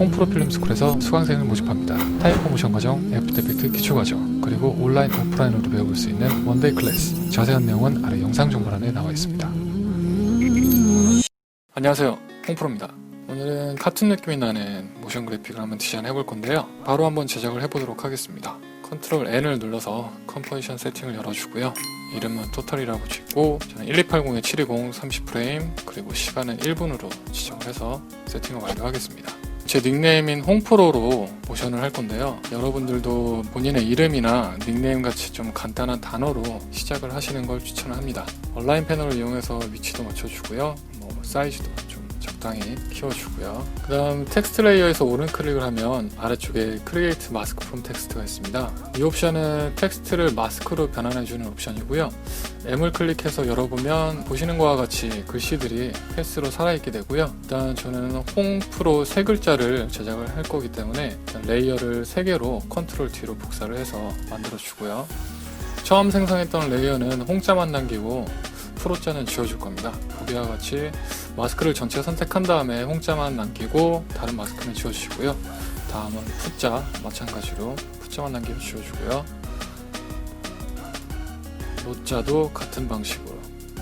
홈프로 필름 스쿨에서 수강생을 모집합니다. 타이포 모션 과정, 애프터 이펙트 기초 과정, 그리고 온라인 오프라인으로 배워볼 수 있는 원데이 클래스. 자세한 내용은 아래 영상 정보란에 나와 있습니다. 안녕하세요. 홈프로입니다. 오늘은 카툰 느낌이 나는 모션 그래픽을 한번 디자인 해 볼 건데요. 바로 한번 제작을 해보도록 하겠습니다. 컨트롤 N을 눌러서 컴포지션 세팅을 열어주고요. 이름은 토탈이라고 짓고 저는 1280에 720 30프레임 그리고 시간은 1분으로 지정을 해서 세팅을 완료하겠습니다. 제 닉네임인 홍프로로 모션을 할 건데요. 여러분들도 본인의 이름이나 닉네임 같이 좀 간단한 단어로 시작을 하시는 걸 추천합니다. 온라인 패널을 이용해서 위치도 맞춰주고요. 뭐 사이즈도 좀 적당히 키워주고요. 그 다음 텍스트 레이어에서 오른 클릭을 하면 아래쪽에 크리에이트 마스크 폼 텍스트가 있습니다. 이 옵션은 텍스트를 마스크로 변환해주는 옵션이고요. M을 클릭해서 열어보면 보시는 것과 같이 글씨들이 패스로 살아있게 되고요. 일단 저는 홍프로 세 글자를 제작을 할 거기 때문에 레이어를 세 개로 컨트롤 D로 복사를 해서 만들어주고요. 처음 생성했던 레이어는 홍자만 남기고 프로자는 지워줄 겁니다. 보기와 같이 마스크를 전체 선택한 다음에 홍자만 남기고 다른 마스크는 지워주시고요. 다음은 푸자 마찬가지로 푸자만 남기고 지워주고요. 노자도 같은 방식으로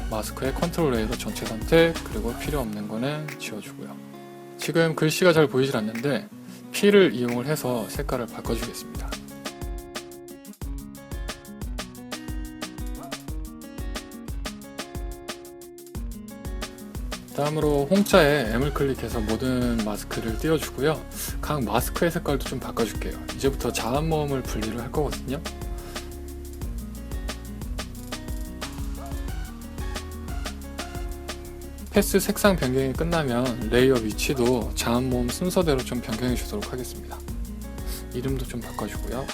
마스크의 컨트롤 레이로 전체 선택 그리고 필요 없는 거는 지워주고요. 지금 글씨가 잘 보이질 않는데 P를 이용을 해서 색깔을 바꿔주겠습니다. 다음으로 홍자에 M을 클릭해서 모든 마스크를 띄워주고요. 각 마스크의 색깔도 좀 바꿔줄게요. 이제부터 자한 모음을 분리를 할 거거든요. 패스 색상 변경이 끝나면 레이어 위치도 자한 모음 순서대로 좀 변경해 주도록 하겠습니다. 이름도 좀 바꿔주고요.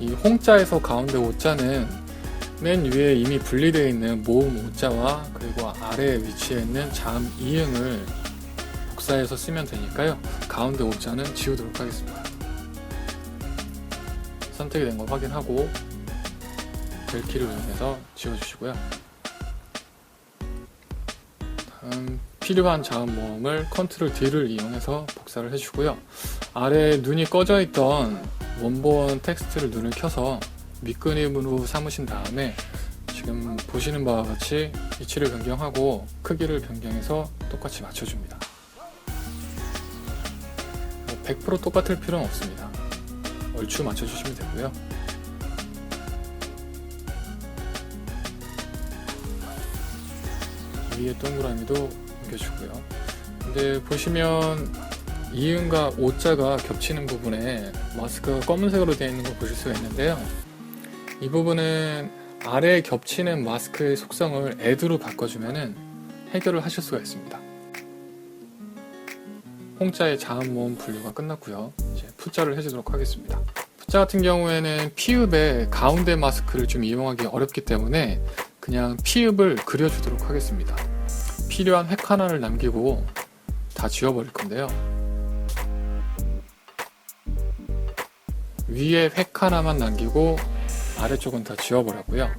이 홍자에서 가운데 오자는 맨 위에 이미 분리되어 있는 모음 오자와 그리고 아래에 위치해 있는 자음 이응을 복사해서 쓰면 되니까요. 가운데 오자는 지우도록 하겠습니다. 선택이 된걸 확인하고 벨키를 이용해서 지워주시고요. 다음 필요한 자음 모음을 컨트롤 D를 이용해서 복사를 해주고요. 아래 눈이 꺼져 있던 원본 텍스트를 눈을 켜서 밑그림으로 삼으신 다음에 지금 보시는 바와 같이 위치를 변경하고 크기를 변경해서 똑같이 맞춰줍니다. 100% 똑같을 필요는 없습니다. 얼추 맞춰주시면 되고요. 위에 동그라미도 옮겨주고요. 근데 보시면 이음과 오자가 겹치는 부분에 마스크가 검은색으로 되어 있는 걸 보실 수가 있는데요. 이 부분은 아래에 겹치는 마스크의 속성을 애드로 바꿔주면은 해결을 하실 수가 있습니다. 홍자의 자음 모음 분류가 끝났고요. 이제 푸자를 해주도록 하겠습니다. 푸자 같은 경우에는 피읍의 가운데 마스크를 좀 이용하기 어렵기 때문에 그냥 피읍을 그려주도록 하겠습니다. 필요한 획 하나를 남기고 다 지워버릴 건데요. 위에 획 하나만 남기고 아래쪽은 다 지워버렸고요.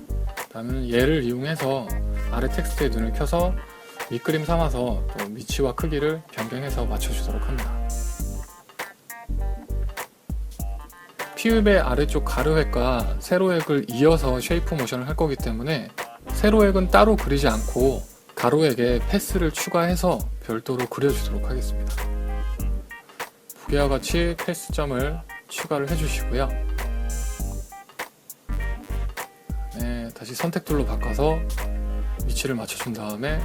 다음은 얘를 이용해서 아래 텍스트에 눈을 켜서 밑그림 삼아서 또 위치와 크기를 변경해서 맞춰주도록 합니다. 피읍의 아래쪽 가르획과 세로획을 이어서 쉐이프 모션을 할 거기 때문에 세로획은 따로 그리지 않고 가로획에 패스를 추가해서 별도로 그려주도록 하겠습니다. 보기와 같이 패스점을 추가를 해주시고요. 다시 선택 툴로 바꿔서 위치를 맞춰준 다음에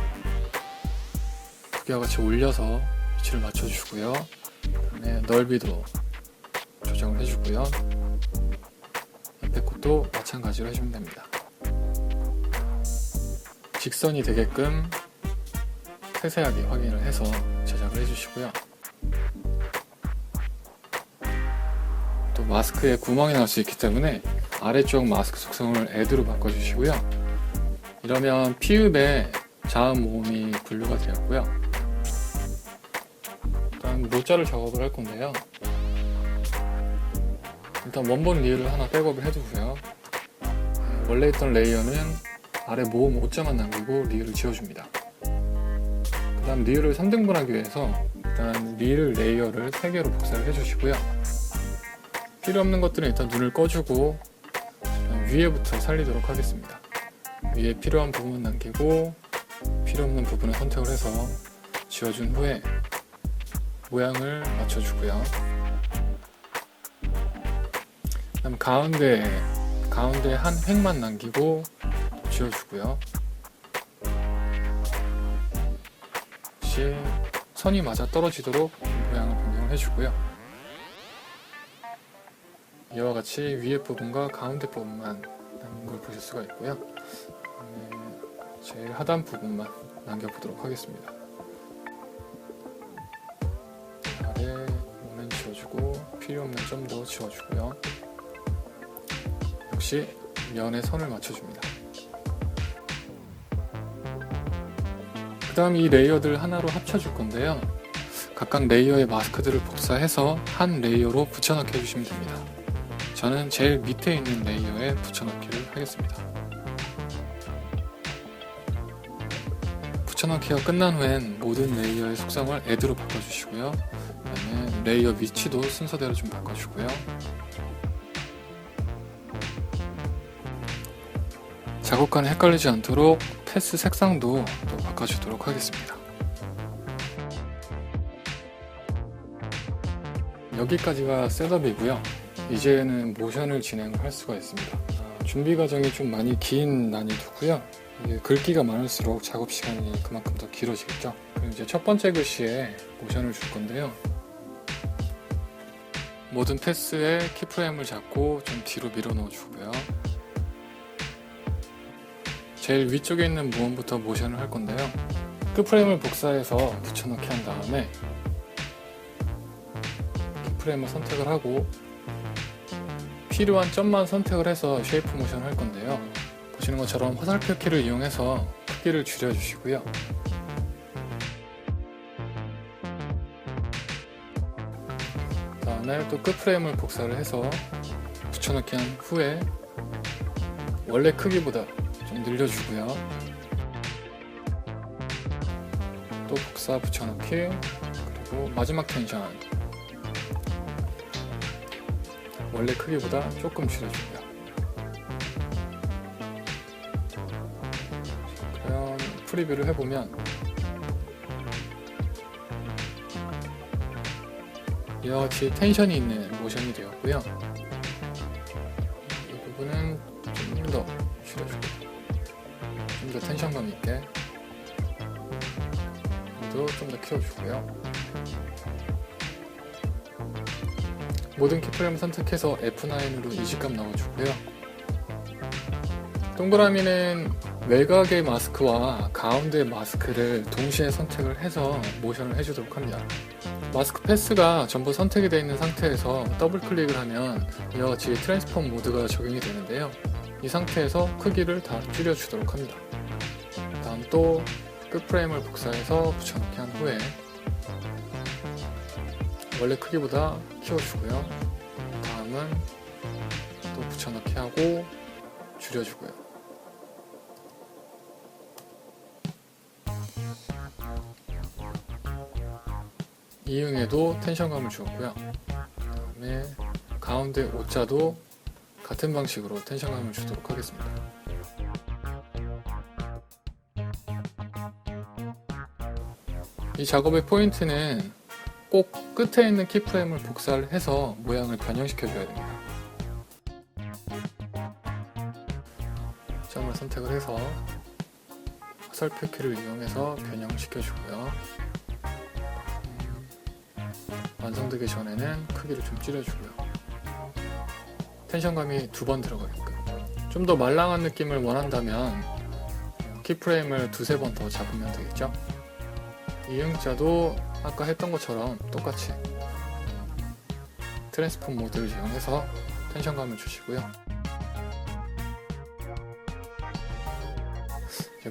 보기와 같이 올려서 위치를 맞춰주고요. 그다음에 넓이도 조정을 해주고요. 옆에 곳도 마찬가지로 해주면 됩니다. 직선이 되게끔 세세하게 확인을 해서 제작을 해주시고요. 또 마스크에 구멍이 날 수 있기 때문에 아래쪽 마스크 속성을 애드로 바꿔주시고요. 이러면 피읍에 자음 모음이 분류가 되었고요. 일단 노자를 작업을 할 건데요. 일단 원본 리을을 하나 백업을 해두고요. 원래 있던 레이어는 아래 모음 5자만 남기고 리을을 지워줍니다. 그 다음 리을을 3등분하기 위해서 일단 리을 레이어를 3개로 복사를 해주시고요. 필요 없는 것들은 일단 눈을 꺼주고 위에부터 살리도록 하겠습니다. 위에 필요한 부분 남기고 필요 없는 부분을 선택을 해서 지워준 후에 모양을 맞춰주고요. 그다음 가운데 가운데 한 획만 남기고 지워주고요. 혹시 선이 맞아 떨어지도록 모양을 변경을 해주고요. 이와 같이 위에 부분과 가운데 부분만 남은 걸 보실 수가 있고요. 그다음에 제일 하단 부분만 남겨보도록 하겠습니다. 아래 오면 지워주고 필요 없는 점도 지워주고요. 역시 면에 선을 맞춰줍니다. 그 다음 이 레이어들 하나로 합쳐줄 건데요. 각각 레이어의 마스크들을 복사해서 한 레이어로 붙여넣기 해주시면 됩니다. 저는 제일 밑에 있는 레이어에 붙여넣기를 하겠습니다. 붙여넣기가 끝난 후엔 모든 레이어의 속성을 A드로 바꿔주시고요. 그다음에 레이어 위치도 순서대로 좀 바꿔주고요. 작업과는 헷갈리지 않도록 패스 색상도 또 바꿔주도록 하겠습니다. 여기까지가 셋업이고요. 이제는 모션을 진행을 할 수가 있습니다. 아, 준비 과정이 좀 많이 긴 난이도고요. 글귀가 많을수록 작업 시간이 그만큼 더 길어지겠죠. 그럼 이제 첫 번째 글씨에 모션을 줄 건데요. 모든 패스에 키프레임을 잡고 좀 뒤로 밀어 넣어 주고요. 제일 위쪽에 있는 무언부터 모션을 할 건데요. 키프레임을 복사해서 붙여넣기 한 다음에 키프레임을 선택을 하고 필요한 점만 선택을 해서 쉐이프 모션 할 건데요. 보시는 것처럼 화살표 키를 이용해서 크기를 줄여주시고요. 그 다음에 또 끝프레임을 복사를 해서 붙여넣기 한 후에 원래 크기보다 좀 늘려주고요. 또 복사 붙여넣기 그리고 마지막 텐션 원래 크기보다 조금 줄여주고요. 그럼 프리뷰를 해보면 이와 같이 텐션이 있는 모션이 되었고요. 이 부분은 좀 더 줄여주고 좀 더 텐션감 있게 좀더 키워주고요. 모든 키프레임 선택해서 F9으로 이식값 넣어주고요. 동그라미는 외곽의 마스크와 가운데 마스크를 동시에 선택을 해서 모션을 해주도록 합니다. 마스크 패스가 전부 선택이 되어 있는 상태에서 더블 클릭을 하면 같이 트랜스폼 모드가 적용이 되는데요. 이 상태에서 크기를 다 줄여주도록 합니다. 다음 또 끝 프레임을 복사해서 붙여넣기 한 후에 원래 크기보다 키워주고요. 다음은 또 붙여넣기 하고 줄여주고요. 이응에도 텐션감을 주었고요. 그 다음에 가운데 오자도 같은 방식으로 텐션감을 주도록 하겠습니다. 이 작업의 포인트는 꼭 끝에 있는 키프레임을 복사를 해서 모양을 변형시켜 줘야 됩니다. 점을 선택을 해서 화살표 키를 이용해서 변형시켜 주고요. 완성되기 전에는 크기를 좀 줄여주고요. 텐션감이 두 번 들어가게끔. 좀 더 말랑한 느낌을 원한다면 키프레임을 두세 번 더 잡으면 되겠죠. 이응자도 아까 했던 것처럼 똑같이 트랜스폼 모드를 이용해서 텐션감을 주시고요.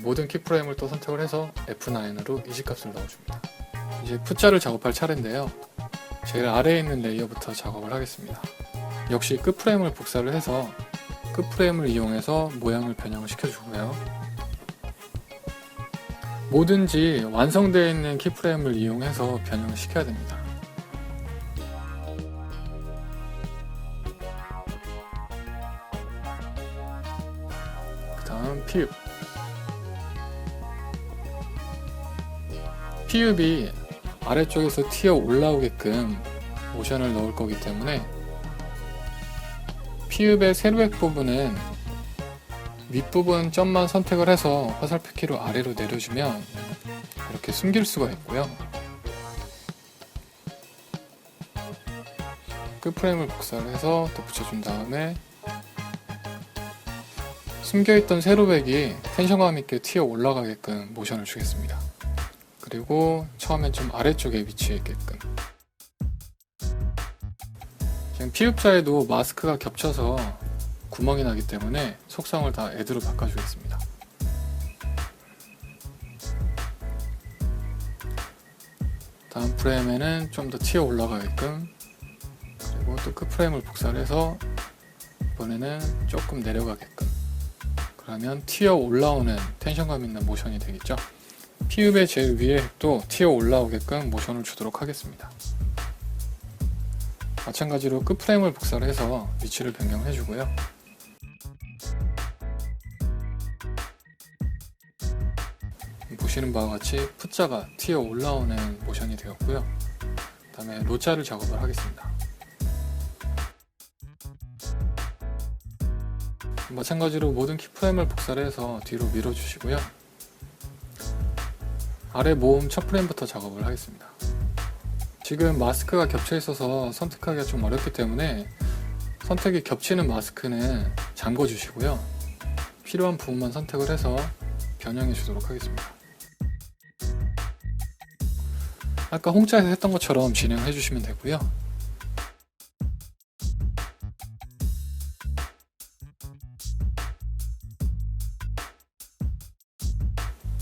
모든 키프레임을 또 선택을 해서 F9으로 이식값을 넣어줍니다. 이제 푸자를 작업할 차례인데요. 제일 아래에 있는 레이어부터 작업을 하겠습니다. 역시 끝프레임을 복사를 해서 끝프레임을 이용해서 모양을 변형을 시켜 주고요. 뭐든지 완성되어 있는 키프레임을 이용해서 변형을 시켜야 됩니다. 그 다음 피읍 피읍이 아래쪽에서 튀어 올라오게끔 모션을 넣을 거기 때문에 피읍의 세로액 부분은 윗부분 점만 선택을 해서 화살표 키로 아래로 내려주면 이렇게 숨길 수가 있고요. 끝프레임을 복사를 해서 덧붙여준 다음에 숨겨있던 세로백이 텐션감 있게 튀어 올라가게끔 모션을 주겠습니다. 그리고 처음엔 좀 아래쪽에 위치해 있게끔 지금 피읍자에도 마스크가 겹쳐서 구멍이 나기 때문에 속성을 다 애드로 바꿔주겠습니다. 다음 프레임에는 좀 더 튀어 올라가게끔 그리고 또그 프레임을 복사를 해서 이번에는 조금 내려가게끔 그러면 튀어 올라오는 텐션감 있는 모션이 되겠죠. 피읍의 제일 위에 핵도 튀어 올라오게끔 모션을 주도록 하겠습니다. 마찬가지로 끝 프레임을 복사를 해서 위치를 변경해 주고요. 보시는 바와 같이 푸자가 튀어 올라오는 모션이 되었고요. 다음에 로자를 작업을 하겠습니다. 마찬가지로 모든 키프레임을 복사를 해서 뒤로 밀어주시고요. 아래 모음 첫 프레임부터 작업을 하겠습니다. 지금 마스크가 겹쳐 있어서 선택하기가 좀 어렵기 때문에 선택이 겹치는 마스크는 잠궈 주시고요. 필요한 부분만 선택을 해서 변형해 주도록 하겠습니다. 아까 홍자에서 했던 것처럼 진행해 주시면 되고요.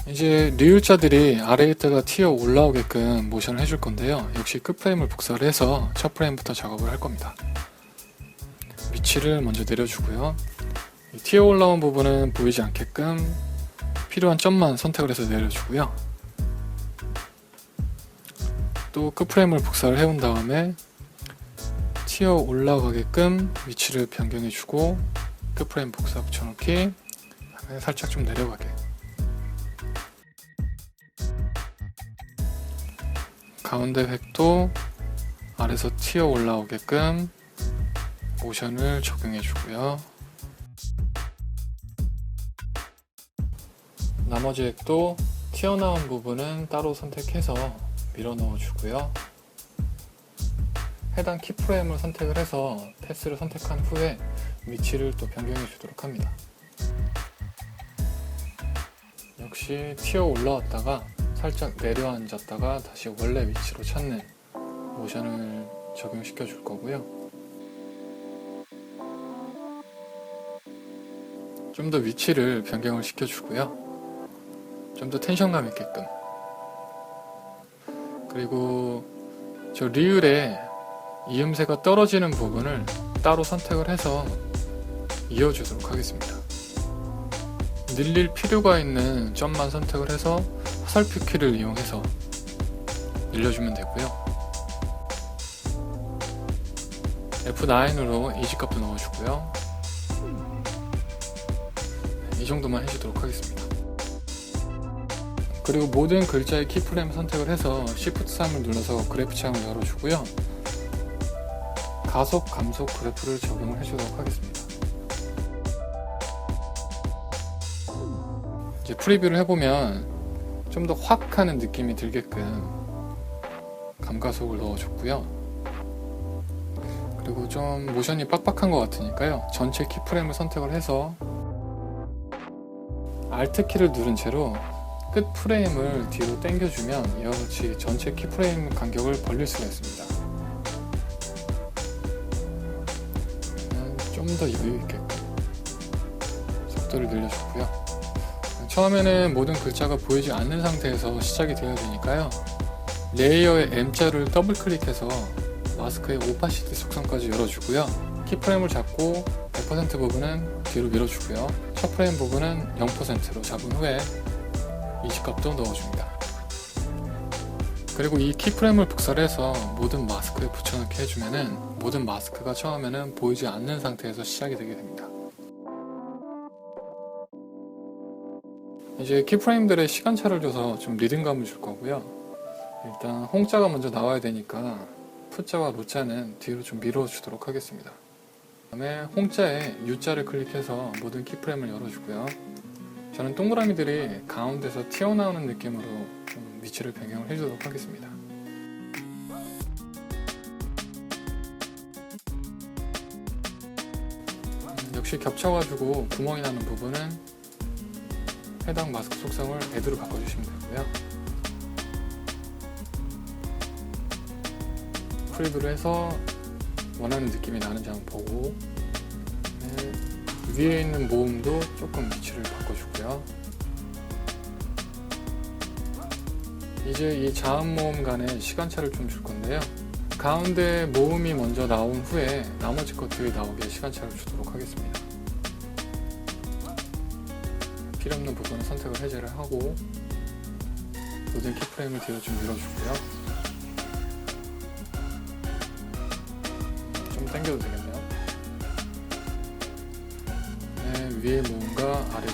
이제 리을자들이 아래 있다가 튀어 올라오게끔 모션을 해줄 건데요. 역시 끝 프레임을 복사를 해서 첫 프레임부터 작업을 할 겁니다. 위치를 먼저 내려주고요. 이 튀어 올라온 부분은 보이지 않게끔 필요한 점만 선택을 해서 내려주고요. 또 끝 프레임을 복사를 해온 다음에 튀어 올라가게끔 위치를 변경해주고 끝 프레임 복사 붙여넣기 살짝 좀 내려가게 가운데 획도 아래서 튀어 올라오게끔 모션을 적용해 주고요. 나머지 획도 튀어나온 부분은 따로 선택해서 밀어 넣어 주고요. 해당 키프레임을 선택을 해서 패스를 선택한 후에 위치를 또 변경해 주도록 합니다. 역시 튀어 올라왔다가 살짝 내려앉았다가 다시 원래 위치로 찾는 모션을 적용시켜 줄 거고요. 좀 더 위치를 변경을 시켜 주고요. 좀 더 텐션감 있게끔. 그리고 저 리을에 이음새가 떨어지는 부분을 따로 선택을 해서 이어주도록 하겠습니다. 늘릴 필요가 있는 점만 선택을 해서 화살표 키를 이용해서 늘려주면 되고요. F9으로 이지값도 넣어주고요. 이 정도만 해주도록 하겠습니다. 그리고 모든 글자의 키프레임 선택을 해서 Shift 3을 눌러서 그래프 창을 열어주고요. 가속, 감속 그래프를 적용을 해주도록 하겠습니다. 이제 프리뷰를 해보면 좀 더 확 하는 느낌이 들게끔 감가속을 넣어줬고요. 그리고 좀 모션이 빡빡한 것 같으니까요. 전체 키프레임을 선택을 해서 Alt 키를 누른 채로 끝 프레임을 뒤로 당겨주면 이와 같이 전체 키프레임 간격을 벌릴 수가 있습니다. 좀 더 여유 있게끔 속도를 늘려줬고요. 처음에는 모든 글자가 보이지 않는 상태에서 시작이 되어야 되니까요. 레이어의 M자를 더블 클릭해서 마스크의 오파시티 속성까지 열어주고요. 키프레임을 잡고 100% 부분은 뒤로 밀어주고요. 첫 프레임 부분은 0%로 잡은 후에 이식값도 넣어줍니다. 그리고 이 키프레임을 복사해서 모든 마스크에 붙여넣기 해주면은 모든 마스크가 처음에는 보이지 않는 상태에서 시작이 되게 됩니다. 이제 키프레임들의 시간차를 줘서 좀 리듬감을 줄 거고요. 일단 홍자가 먼저 나와야 되니까 푸자와 로자는 뒤로 좀 밀어주도록 하겠습니다. 다음에 홍자에 U자를 클릭해서 모든 키프레임을 열어주고요. 저는 동그라미들이 가운데서 튀어나오는 느낌으로 좀 위치를 변경을 해주도록 하겠습니다. 음, 역시 겹쳐가지고 구멍이 나는 부분은 해당 마스크 속성을 애드로 바꿔주시면 되고요. 프리뷰를 해서 원하는 느낌이 나는지 한번 보고 네, 위에 있는 모음도 조금 위치를 바꿔주고 요. 이제 이 자음 모음 간의 시간차를 좀 줄 건데요. 가운데 모음이 먼저 나온 후에 나머지 것들이 나오게 시간차를 주도록 하겠습니다. 필요 없는 부분은 선택을 해제를 하고 모든 키프레임을 뒤로 좀 밀어주고요. 좀 당겨도 되겠네요. 네, 위에 모음과 아래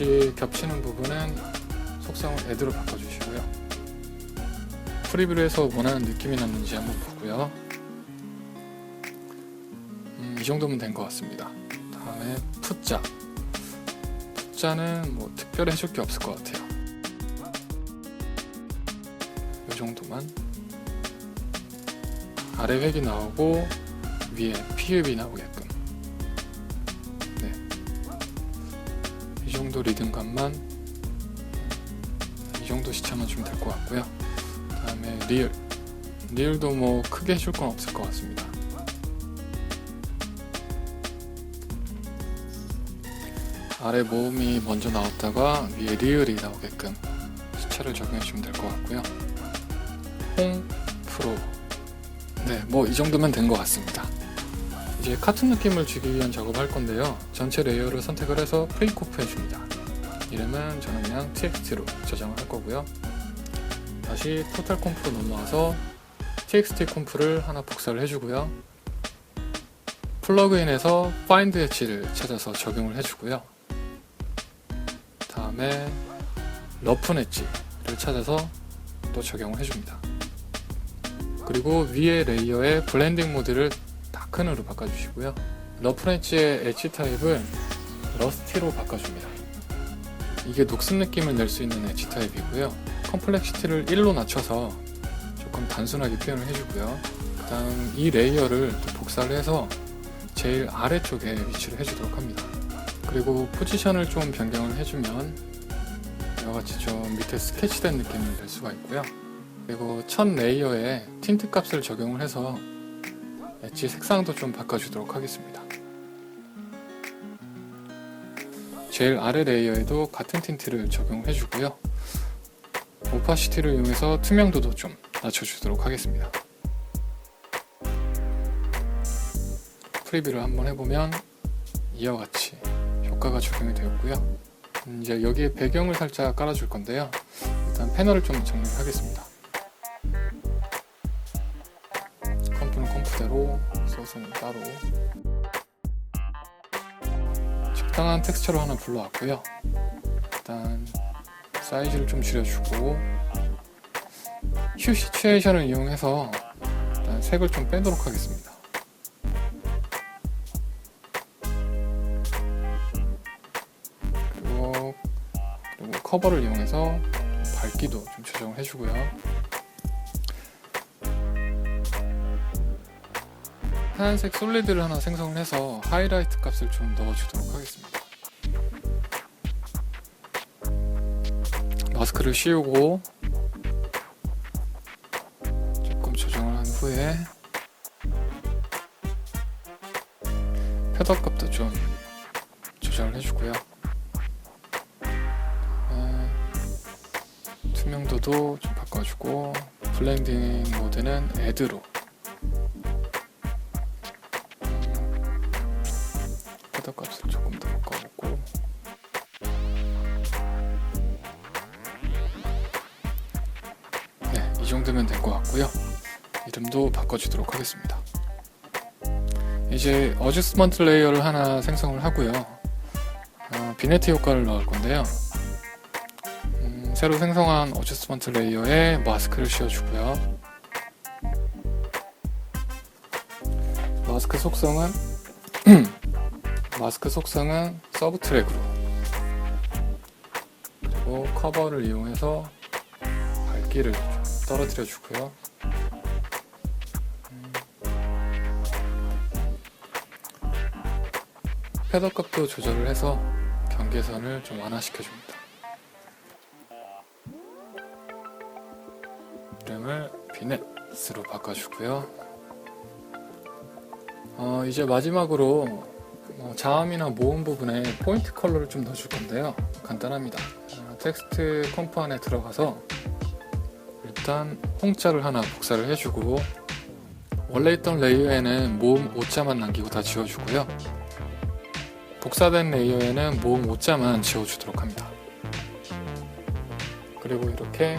점. 역시 겹치는 부분은 속성을 애드로 바꿔주시고요. 프리뷰를 해서 원하는 느낌이 났는지 한번 보고요. 음, 이 정도면 된 것 같습니다. 다음에 풋자. 풋자는 뭐 특별히 해줄 게 없을 것 같아요. 이 정도만. 아래 획이 나오고 위에 피읍이 나오게끔. 정도 리듬감만 이 정도 시차만 주면 될 것 같고요. 다음에 리을. 리을도 뭐 크게 해줄 건 없을 것 같습니다. 아래 모음이 먼저 나왔다가 위에 리을이 나오게끔 시차를 적용해 주면 될 것 같고요. 홍, 프로. 네, 뭐 이 정도면 된 것 같습니다. 이제 카툰 느낌을 주기 위한 작업을 할 건데요. 전체 레이어를 선택을 해서 프리코프 해줍니다. 이름은 저는 그냥 txt로 저장을 할 거고요. 다시 토탈 콤프로 넘어와서 txt 콤프를 하나 복사를 해주고요. 플러그인에서 find 엣지를 찾아서 적용을 해주고요. 다음에 러프 엣지를 찾아서 또 적용을 해줍니다. 그리고 위에 레이어의 블렌딩 모드를 다크으로 바꿔주시고요. 러프 엣지의 엣지 타입을 러스티로 바꿔줍니다. 이게 녹슨 느낌을 낼 수 있는 엣지 타입이고요. 컴플렉시티를 1로 낮춰서 조금 단순하게 표현을 해주고요. 그 다음 이 레이어를 또 복사를 해서 제일 아래쪽에 위치를 해주도록 합니다. 그리고 포지션을 좀 변경을 해주면 이와 같이 좀 밑에 스케치된 느낌을 낼 수가 있고요. 그리고 첫 레이어에 틴트 값을 적용을 해서 엣지 색상도 좀 바꿔주도록 하겠습니다. 제일 아래 레이어에도 같은 틴트를 적용해 주고요. 오파시티를 이용해서 투명도도 좀 낮춰주도록 하겠습니다. 프리뷰를 한번 해보면 이와 같이 효과가 적용이 되었고요. 음, 이제 여기에 배경을 살짝 깔아줄 건데요. 일단 패널을 좀 정리하겠습니다. 소스는 따로. 적당한 텍스처로 하나 불러왔고요. 일단 사이즈를 좀 줄여주고 휴 시츄에이션을 이용해서 일단 색을 좀 빼도록 하겠습니다. 그리고 그리고 커버를 이용해서 밝기도 좀 조정을 해주고요. 하얀색 솔리드를 하나 생성을 해서 하이라이트 값을 좀 넣어주도록 하겠습니다. 마스크를 씌우고 조금 조정을 한 후에 패더 값도 좀 조정을 해주고요. 네, 투명도도 좀 바꿔주고 블렌딩 모드는 애드로 바꿔주도록 하겠습니다. 이제 어저스먼트 레이어를 하나 생성을 하고요. 어, 비네트 효과를 넣을 건데요. 음, 새로 생성한 어저스먼트 레이어에 마스크를 씌워주고요. 마스크 속성은 마스크 속성은 서브 트랙으로 그리고 커버를 이용해서 밝기를 떨어뜨려 주고요. 패더값도 조절을 해서 경계선을 좀 완화시켜 줍니다. 이름을 비넷으로 바꿔주고요. 어, 이제 마지막으로 어, 자음이나 모음 부분에 포인트 컬러를 좀 넣어줄 건데요. 간단합니다. 어, 텍스트 컴프 안에 들어가서 일단 홍자를 하나 복사를 해주고 원래 있던 레이어에는 모음 5자만 남기고 다 지워주고요. 복사된 레이어에는 모음 5자만 지워주도록 합니다. 그리고 이렇게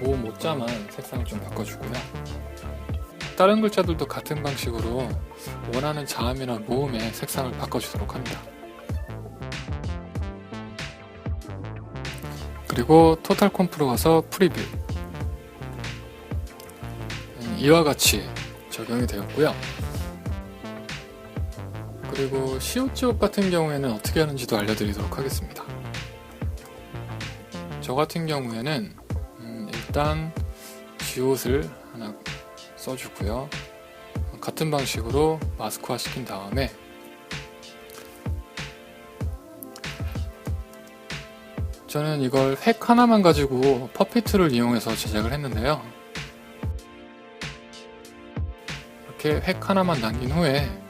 모음 5자만 색상을 좀 바꿔주고요. 다른 글자들도 같은 방식으로 원하는 자음이나 모음의 색상을 바꿔주도록 합니다. 그리고 토탈 콤프로 가서 프리뷰 음, 이와 같이 적용이 되었고요. 그리고 시옷지옷 같은 경우에는 어떻게 하는지도 알려드리도록 하겠습니다. 저 같은 경우에는 음, 일단 지옷을 하나 써주고요. 같은 방식으로 마스크화 시킨 다음에 저는 이걸 획 하나만 가지고 퍼피트를 이용해서 제작을 했는데요. 이렇게 획 하나만 남긴 후에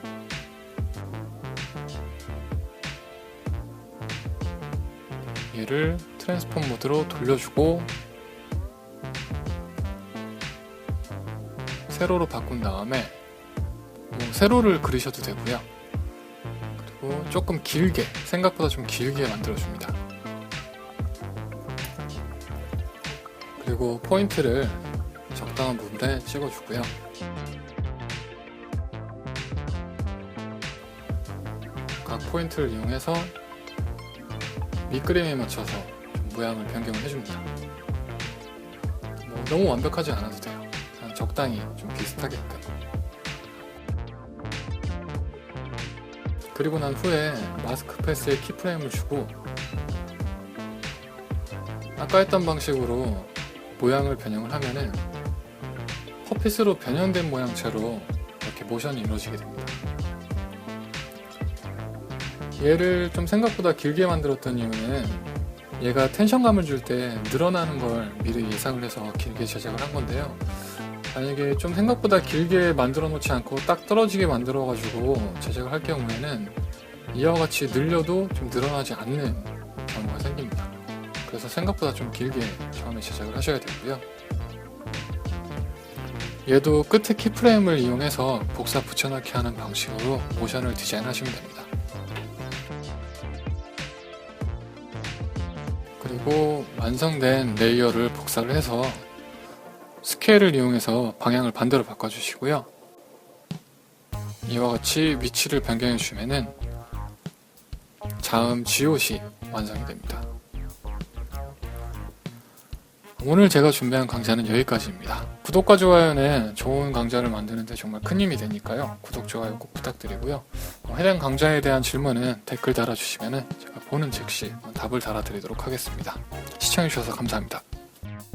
얘를 트랜스폼 모드로 돌려주고 세로로 바꾼 다음에 뭐 세로를 그리셔도 되고요. 그리고 조금 길게 생각보다 좀 길게 만들어줍니다. 그리고 포인트를 적당한 부분에 찍어주고요. 각 포인트를 이용해서 밑그림에 맞춰서 좀 모양을 변경을 해줍니다. 뭐 너무 완벽하지 않아도 돼요. 그냥 적당히 좀 비슷하게끔. 그리고 난 후에 마스크 패스에 키프레임을 주고 아까 했던 방식으로 모양을 변형을 하면은 퍼핏으로 변형된 모양체로 이렇게 모션이 이루어지게 됩니다. 얘를 좀 생각보다 길게 만들었던 이유는 얘가 텐션감을 줄 때 늘어나는 걸 미리 예상을 해서 길게 제작을 한 건데요. 만약에 좀 생각보다 길게 만들어 놓지 않고 딱 떨어지게 만들어 가지고 제작을 할 경우에는 이와 같이 늘려도 좀 늘어나지 않는 경우가 생깁니다. 그래서 생각보다 좀 길게 처음에 제작을 하셔야 되고요. 얘도 끝에 키프레임을 이용해서 복사 붙여넣기 하는 방식으로 모션을 디자인하시면 됩니다. 그리고 완성된 레이어를 복사를 해서 스케일을 이용해서 방향을 반대로 바꿔주시고요. 이와 같이 위치를 변경해 주시면은 자음 지옷이 완성이 됩니다. 오늘 제가 준비한 강좌는 여기까지입니다. 구독과 좋아요는 좋은 강좌를 만드는데 정말 큰 힘이 되니까요. 구독, 좋아요 꼭 부탁드리고요. 어, 해당 강좌에 대한 질문은 댓글 달아주시면 제가 보는 즉시 답을 달아드리도록 하겠습니다. 시청해주셔서 감사합니다.